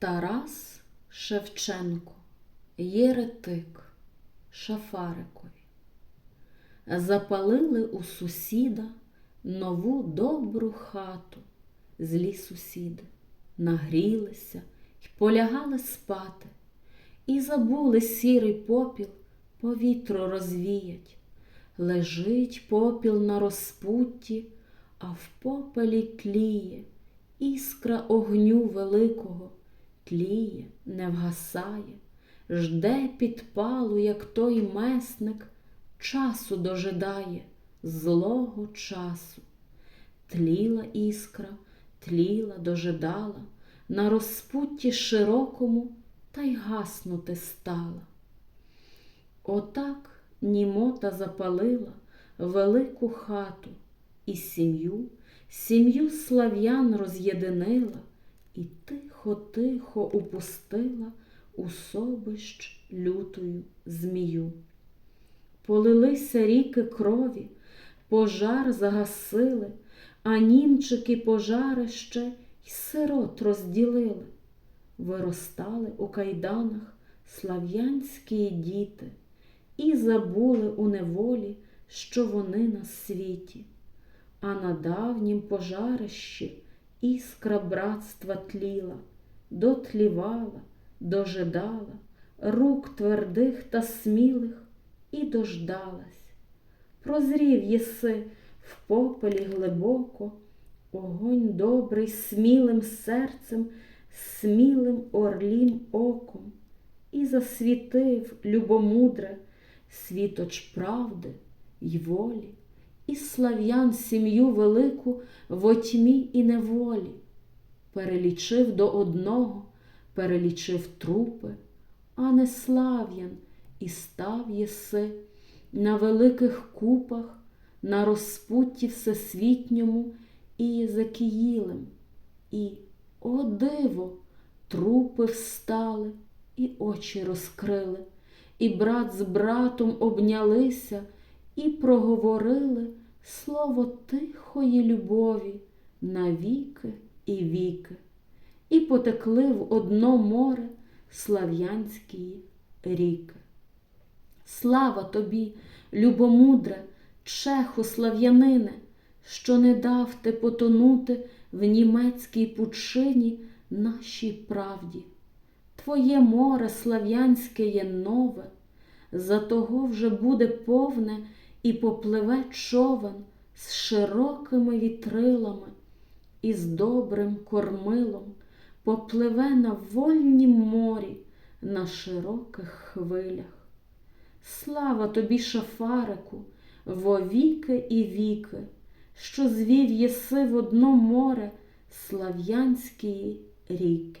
Тарас Шевченко, Єретик, Шафарикові. Запалили у сусіда нову добру хату, злі сусіди, нагрілися й полягали спати, і забули сірий попіл по вітру розвіять. Лежить попіл на розпутті, а в попелі тліє іскра огню великого, тліє, не вгасає, жде підпалу, як той месник, часу дожидає, злого часу. Тліла іскра, тліла, дожидала, на розпутті широкому та й гаснути стала. Отак Німота запалила велику хату і сім'ю, сім'ю слав'ян роз'єдинила і тихо-тихо упустила у собищ лютою змію. Полилися ріки крові, пожар загасили, а німчики пожарище й сирот розділили. Виростали у кайданах слав'янські діти і забули у неволі, що вони на світі, а на давнім пожарищі іскра братства тліла, дотлівала, дожидала рук твердих та смілих і дождалась. Прозрів єси в попелі глибоко, огонь добрий смілим серцем, смілим орлім оком, і засвітив любомудре світоч правди й волі, і слав'ян сім'ю велику в отьмі і неволі, перелічив до одного, перелічив трупи, а не слав'ян, і став єси на великих купах, на розпутті всесвітньому і Єзекіїлем, і, о диво, трупи встали і очі розкрили і брат з братом обнялися і проговорили слово тихої любові на віки і віки, і потекли в одно море слав'янські ріки. Слава тобі, любомудре, чеху слав'янине, що не дав ти потонути в німецькій пучині нашій правді. Твоє море слав'янське є нове, за того вже буде повне і попливе човен з широкими вітрилами і з добрим кормилом, попливе на вольнім морі на широких хвилях. Слава тобі, шафарику, вовіки і віки, що звів єси в одно море слав'янської ріки.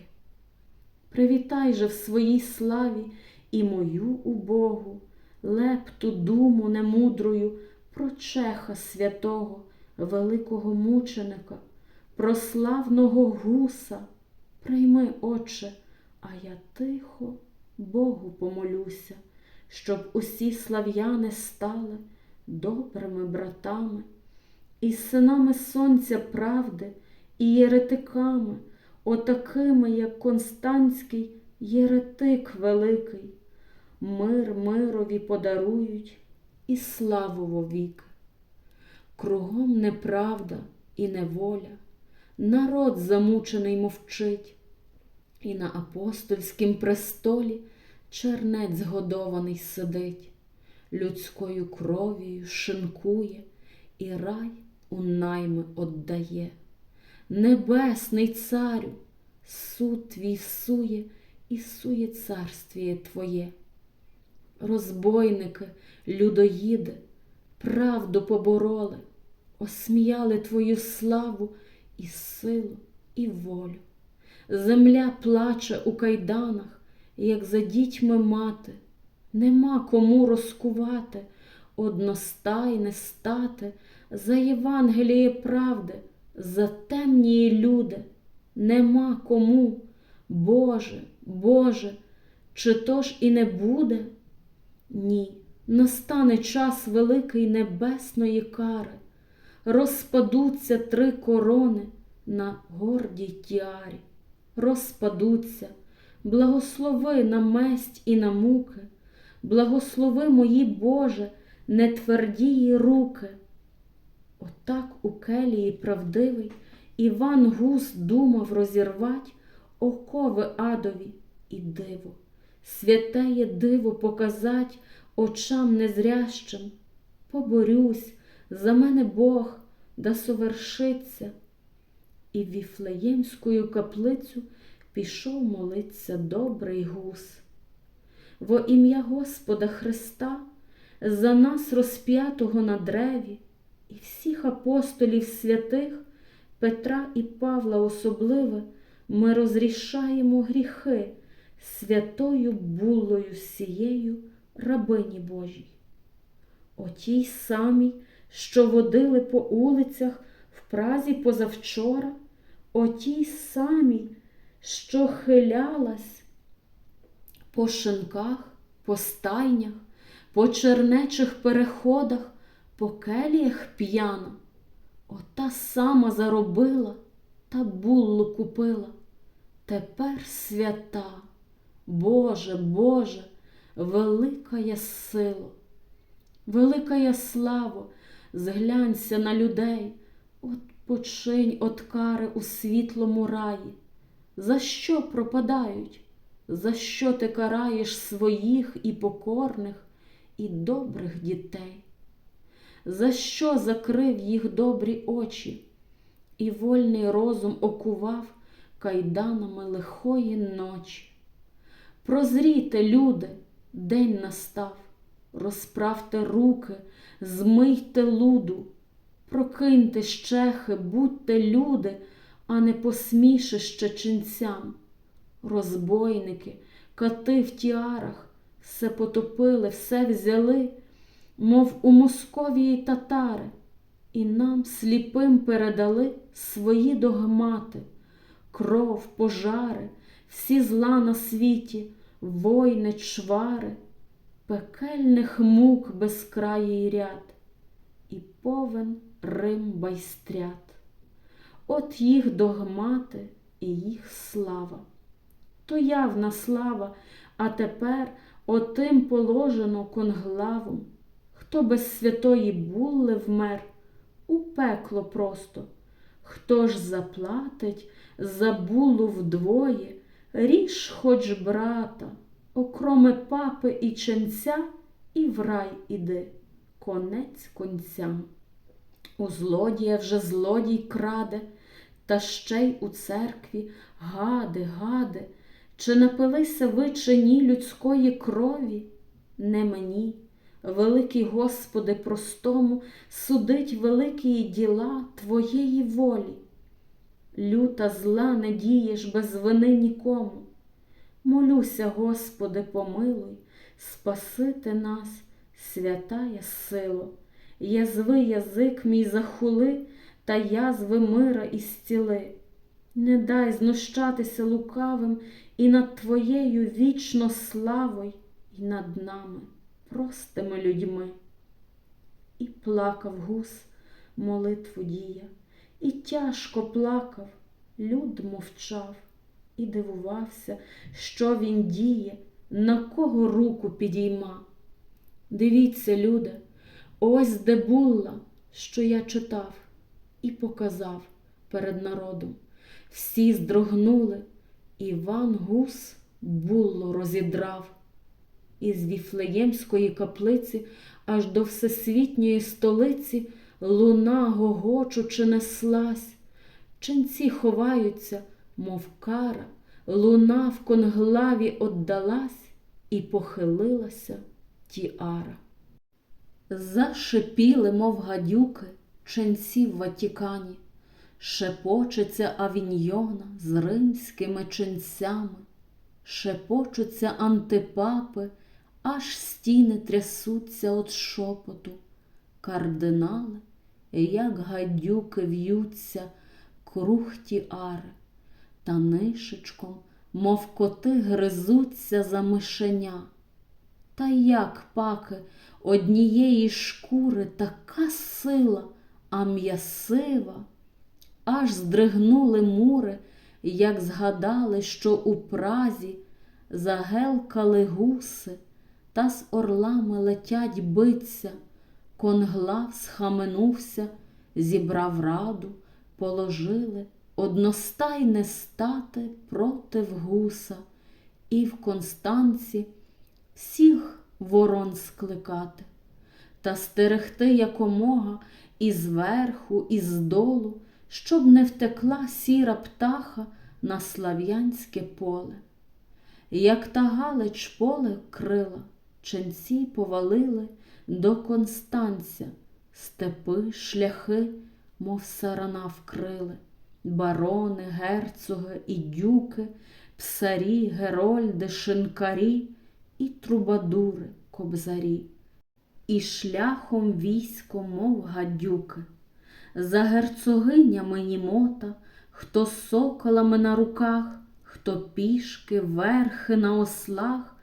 Привітай же в своїй славі і мою убогу, лепту думу немудрою про чеха святого, великого мученика, про славного гуса. Прийми, Отче, а я тихо Богу помолюся, щоб усі слав'яни стали добрими братами, і синами сонця правди, і єретиками отакими, як Константський єретик великий, мир мирові подарують і славу вовік. Кругом неправда і неволя, народ замучений мовчить, і на апостольськім престолі чернець згодований сидить, людською кров'ю шинкує і рай у найми отдає. Небесний царю, суд твій сує і сує царствіє Твоє. Розбойники, людоїди, правду побороли, осміяли Твою славу і силу, і волю. Земля плаче у кайданах, як за дітьми мати, нема кому розкувати, одностайне стати за Євангеліє правди затемнії люди, нема кому. Боже, Боже, чи то ж і не буде? Ні, настане час великий небесної кари, розпадуться три корони на гордій тіарі. розпадуться, благослови на месть і на муки, благослови мої Боже, нетвердії руки. Отак у келії правдивий Іван Гус думав розірвать окови адові і диво, святеє диво показать очам незрящим. Поборюсь, за мене Бог да совершиться. І в Віфлеємською каплицю пішов молиться добрий гус. Во ім'я Господа Христа, за нас розп'ятого на древі, і всіх апостолів святих, Петра і Павла особливе, ми розрішаємо гріхи святою буллою сією рабині Божій. Отій самій, що водили по улицях в Празі позавчора, отій самій, що хилялась по шинках, по стайнях, по чернечих переходах, по келіях п'яна, ота сама заробила та буллу купила. Тепер свята, Боже, Боже, велика я сила, велика я славо, зглянься на людей, от починь от кари у світлому раї. За що пропадають? За що ти караєш своїх і покорних, і добрих дітей? За що закрив їх добрі очі, і вольний розум окував кайданами лихої ночі? Прозрійте, люди, день настав, розправте руки, змийте луду, прокиньте щехи, будьте люди, а не посмішище ченцям. Розбойники, кати в тіарах, все потопили, все взяли, мов у Московії татари, і нам сліпим передали свої догмати, кров, пожари, всі зла на світі, войни, чвари, пекельних мук безкраїй ряд, і повен Рим байстрят. От їх догмати і їх слава. То явна слава, а тепер отим положено конглавом. Хто без святої булли вмер, у пекло просто. Хто ж заплатить за булу вдвоє, ріж хоч брата, окроме папи і ченця, і в рай іди, конець концям. У злодія вже злодій краде, та ще й у церкві гади, гади, чи напилися ви чи ні людської крові? Не мені, великий Господи, простому, судить великі діла Твоєї волі. Люта зла не дієш без вини нікому. Молюся, Господи, помилуй, спасити нас, святая сило, язви язик мій захули та язви мира і стіли. Не дай знущатися лукавим і над Твоєю вічно славою, і над нами, простими людьми. І плакав гус, молитву дія, і тяжко плакав, люд мовчав і дивувався, що він діє, на кого руку підійма. Дивіться, люди, ось де була, що я читав і показав перед народом. Всі здрогнули, Іван Гус булло розідрав. Із Віфлеємської каплиці аж до всесвітньої столиці луна гогочучи неслась. Ченці ховаються, мов кара, луна в конглаві оддалась і похилилася тіара. Зашипіли, мов гадюки, ченці в Ватікані, шепочеться авіньйона з римськими ченцями, шепочуться антипапи, аж стіни трясуться от шепоту, кардинали, як гадюки в'ються круг тіари, та нишечком, мов коти гризуться за мишеня. Та як паки однієї шкури така сила, а м'ясива, аж здригнули мури як згадали, що у празі загелкали гуси, та з орлами летять биться, конглав схаменувся, зібрав раду, положили одностайне стати против гуса, і в Констанці всіх ворон скликати, та стерегти якомога і зверху, і здолу, щоб не втекла сіра птаха на слав'янське поле. Як та галич поле крила, ченці повалили до Констанця, степи, шляхи, мов сарана вкрили, барони, герцоги і дюки, псарі, герольди, шинкарі і трубадури, кобзарі, і шляхом військо, мов гадюки, за герцогинями німота, хто соколами на руках, хто пішки, верхи на ослах,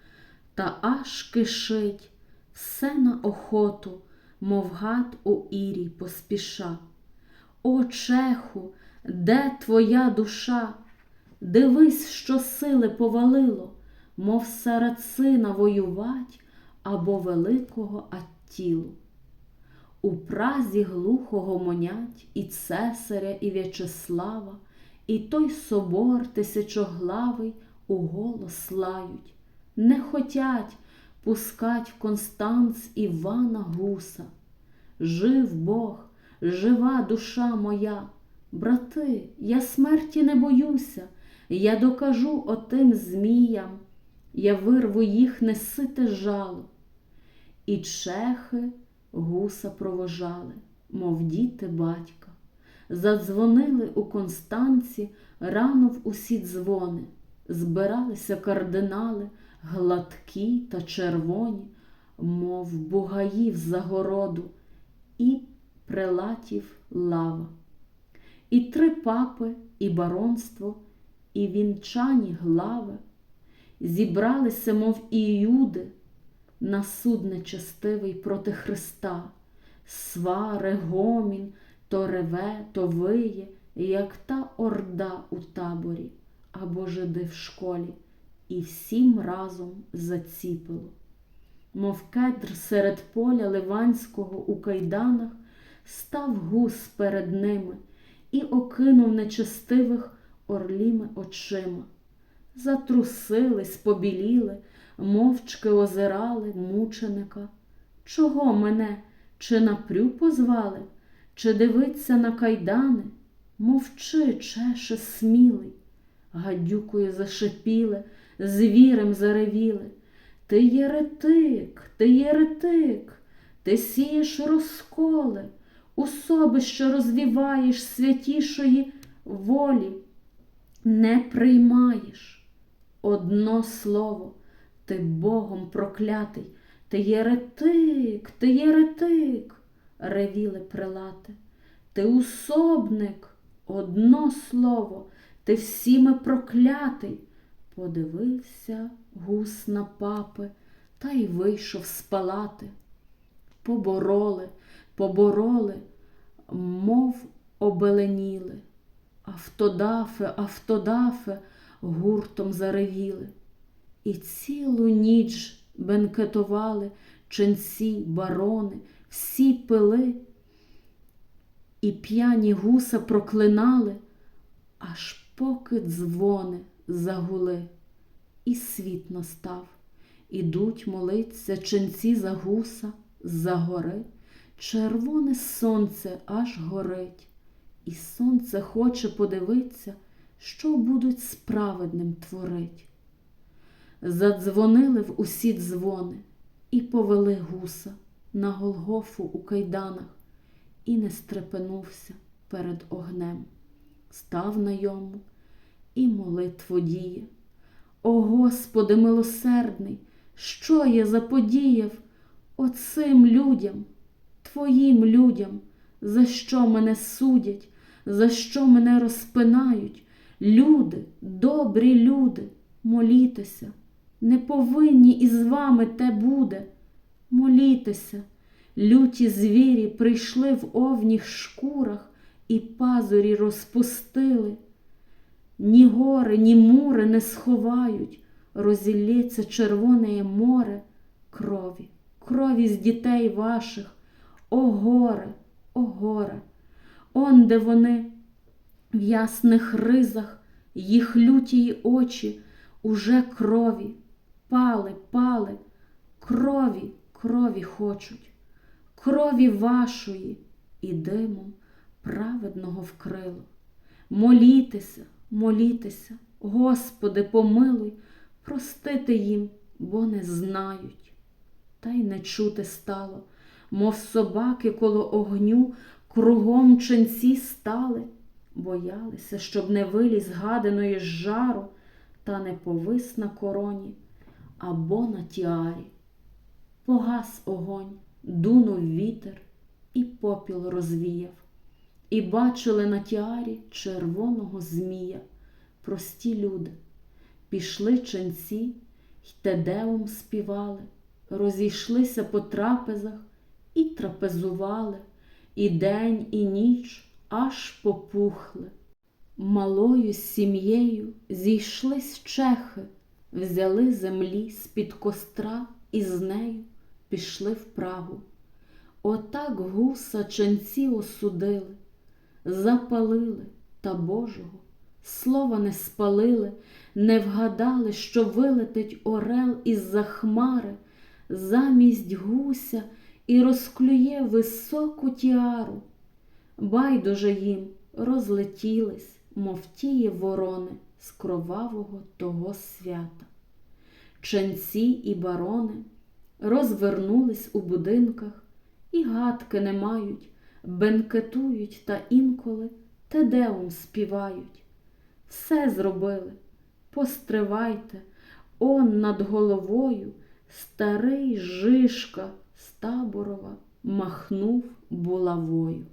та аж кишить все на охоту, мов гад у ірій поспіша. О, чеху, де твоя душа? Дивись, що сили повалило, мов сарацина воювать або великого Аттілу. У празі глухо гомонять і цесаря, і В'ячеслава, і той собор тисячоглавий у голос лають, не хотять пускать в Констанц Івана Гуса. Жив Бог, жива душа моя, брати, я смерті не боюся, я докажу отим зміям, я вирву їх несите жало. І чехи гуса провожали, мов діти батька. Задзвонили у Констанці рано в усі дзвони, збиралися кардинали, гладкі та червоні, мов бугаїв загороду, і прелатів лава. І три папи, і баронство, і вінчані глави зібралися, мов іюди, на суд нечестивий проти Христа, свари, гомін, то реве, то виє, як та орда у таборі або жиди в школі, і всім разом заціпило. Мов кедр серед поля Ливанського у кайданах, став гус перед ними і окинув нечестивих орліми очима. Затрусились, побіліли, мовчки озирали мученика. Чого мене, чи напрю позвали, чи дивиться на кайдани? Мовчи, чеше смілий. Гадюкою зашипіли, звірем заревіли. Ти єретик, ти єретик, ти сієш розколи, особи, що розвіваєш святішої волі, не приймаєш. Одно слово, ти Богом проклятий, ти єретик, ти єретик, ревіли прилати. Ти усобник, одно слово, ти всіми проклятий. Подивився гус на папи та й вийшов з палати. Побороли, побороли, мов обеленіли. Автодафе, автодафе гуртом заревіли. І цілу ніч бенкетували ченці, барони, всі пили, і п'яні гуса проклинали, аж поки дзвони загули, і світ настав. Ідуть молиться ченці за гуса, за гори, червоне сонце аж горить, і сонце хоче подивитися, що будуть справедним творить. Задзвонили в усі дзвони і повели гуса на Голгофу у кайданах, і не стрепенувся перед огнем, став на йому і молитву діє. О Господи милосердний, що я заподіяв оцим людям, Твоїм людям, за що мене судять, за що мене розпинають? Люди, добрі люди, молітеся, не повинні із вами те буде. Молітеся, люті звірі прийшли в овніх шкурах і пазурі розпустили. Ні гори, ні мури не сховають, розілється червоне море крові, крові з дітей ваших. О горе, о горе, он де вони в ясних ризах, їх лютії очі уже крові, пали, пали, крові, крові хочуть, крові вашої і димом праведного вкрило. Молітеся, молітеся, Господи, помилуй, простити їм, бо не знають. Та й не чути стало, мов собаки коло огню, кругом ченці стали, боялися, щоб не виліз гаданої жару, та не повис на короні або на тіарі. Погас огонь, дунув вітер і попіл розвіяв, і бачили на тіарі червоного змія, прості люди, пішли ченці й тедеум співали, розійшлися по трапезах і трапезували, і день, і ніч аж попухли. Малою сім'єю зійшлись чехи, взяли землі з-під костра і з нею пішли в Прагу. Отак гуса ченці осудили, запалили та Божого, слова не спалили, не вгадали, що вилетить орел із-за хмари, замість гуся і розклює високу тіару. Байдуже їм розлетілись, мов тії ворони з кровавого того свята. Ченці і барони розвернулись у будинках і гадки не мають, бенкетують та інколи тедеум співають. Все зробили, постривайте, он над головою старий Жишка з таборова махнув булавою.